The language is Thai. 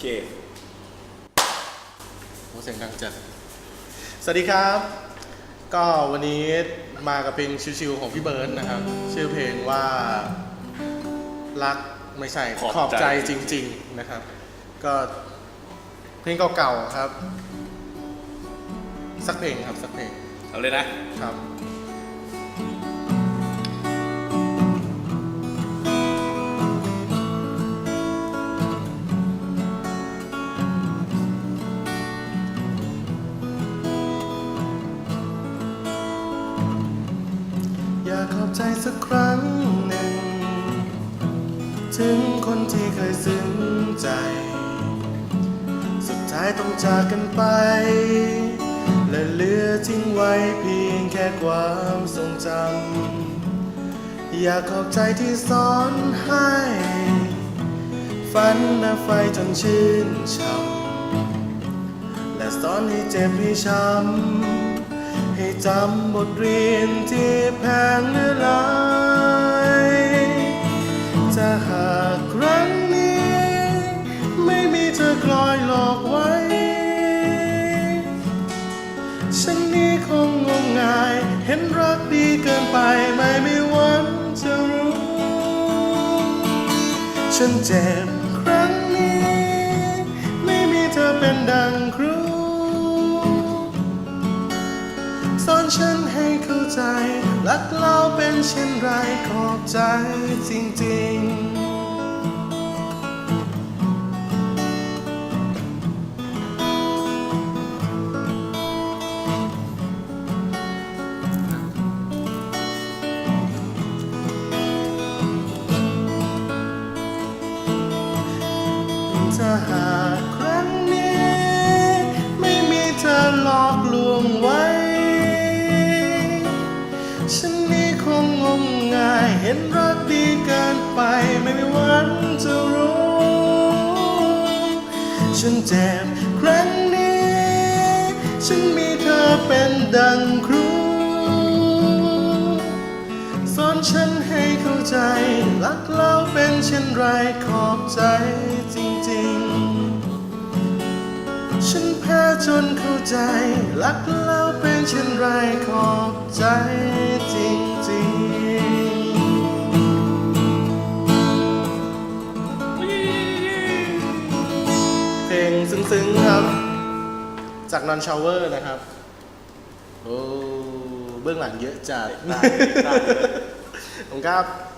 เคโอ้เสียงดังจัด สวัสดีครับ ก็วันนี้มากับเพลงชิวๆของพี่เบิร์ดนะครับ ชื่อเพลงว่ารักไม่ใช่ขอบขอบใจใจจริง ๆนะครับ ก็เพลงเก่าๆครับ สักเพลงครับสักเพลง เอาเลยนะครับ อยากขอบใจสักครั้งหนึ่ง ถึงคนที่เคยซึ้งใจ สุดท้ายต้องจากกันไป และเหลือทิ้งไว้เพียงแค่ความทรงจำ อยากขอบใจที่สอนให้ ฝันและไฟจนชื่นช่ำและสอนให้เจ็บให้ช้ำ จำบทเรียนที่แพงหลือลายจะหากครั้งนี้ ไม่มีเธอคลอยหลอกไว้ ฉันนี้คงงมงาย เห็นรักดีเกินไปไม่มีวันจะรู้ ฉันเจ็บครั้งนี้ ไม่มีเธอเป็นดังครู ฉันให้เข้าใจรักเราเป็นเช่นไรขอบใจจริงๆถ้าหาก งมงายเห็นรักดีเกินไปไม่มีวันจะรู้ ฉันเจ็บครั้งนี้ ฉันมีเธอเป็นดังครูสอนฉันให้เข้าใจรักเราเป็นเช่นไรขอบใจจริงๆ ฉันแพ้จนเข้าใจรักเราเป็นเช่นไรขอบใจจริง งซึ้งๆครับ จากนอนชาวเวอร์นะครับ โอ้ เบื้องหลังเยอะจัดได้ได้เลยผมครับค